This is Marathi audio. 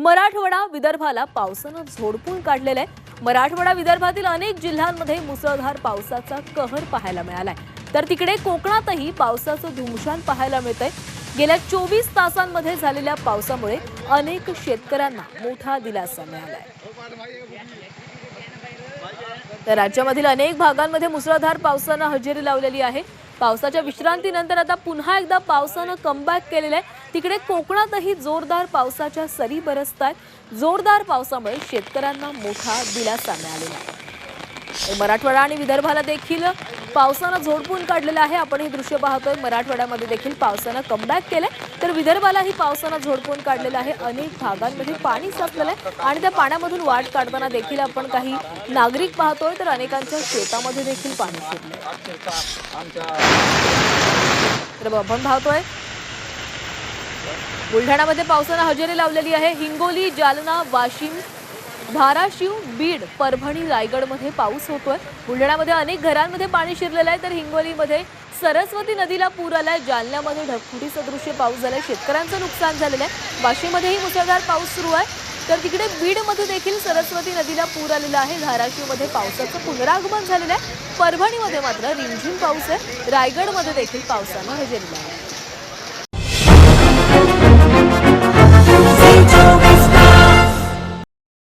मराठवाडा विदर्भाला पावसानं झोडपून काढलेलं आहे. मराठवाडा विदर्भातील अनेक जिल्ह्यांमध्ये मुसळधार पावसाचा कहर पाहायला मिळालाय. तर तिकडे कोकणातही पावसाचं धुमशान पाहायला मिळतंय. गेल्या चोवीस तासांमध्ये झालेल्या पावसामुळे अनेक शेतकऱ्यांना मोठा दिलासा मिळालाय. तर राज्यामधील अनेक भागांमध्ये मुसळधार पावसानं हजेरी लावलेली आहे. पावसाच्या विश्रांतीनंतर आता पुन्हा एकदा पावसानं कमबॅक केलेलं आहे. तिकडे कोकणातही जोरदार पावसाच्या सरी बरसत आहेत. जोरदार पावसामुळे शेतकऱ्यांना मोठा दिलासा मिळालेला आहे. मराठवाडा आणि विदर्भाला देखील पावसानं झोडपून काढलेलं आहे. आपण हे दृश्य पाहतोय. मराठवाड्यामध्ये देखील पावसानं कमबॅक केलं तर विदर्भालाही पावसानं झोडपून काढलेलं आहे. अनेक भागांमध्ये पाणी साचलेलं आहे आणि त्या पाण्यामधून वाट काढताना देखील आपण काही नागरिक पाहतोय तर अनेकांच्या शेतामध्ये देखील पाणी शिरलंय. तर आपण पाहतोय बुलढाण्यामध्ये पावसानं हजेरी लावलेली आहे. हिंगोली जालना वाशिम धाराशिव बीड परभणी रायगडमध्ये पाऊस होतोय. बुलढाण्यामध्ये अनेक घरांमध्ये पाणी शिरलेलं आहे तर हिंगोलीमध्ये सरस्वती नदीला पूर आलाय. जालन्यामध्ये ढगफुटी सदृश्य पाऊस झालाय. शेतकऱ्यांचं नुकसान झालेलं आहे. वाशीमध्येही मुसळधार पाऊस सुरू आहे. तर तिकडे बीडमध्ये देखील सरस्वती नदीला पूर आलेला आहे. धाराशिवमध्ये पावसाचं पुनरागमन झालेलं आहे. परभणीमध्ये मात्र रिमझिम पाऊस आहे. रायगडमध्ये देखील पावसानं हजेरी लावली.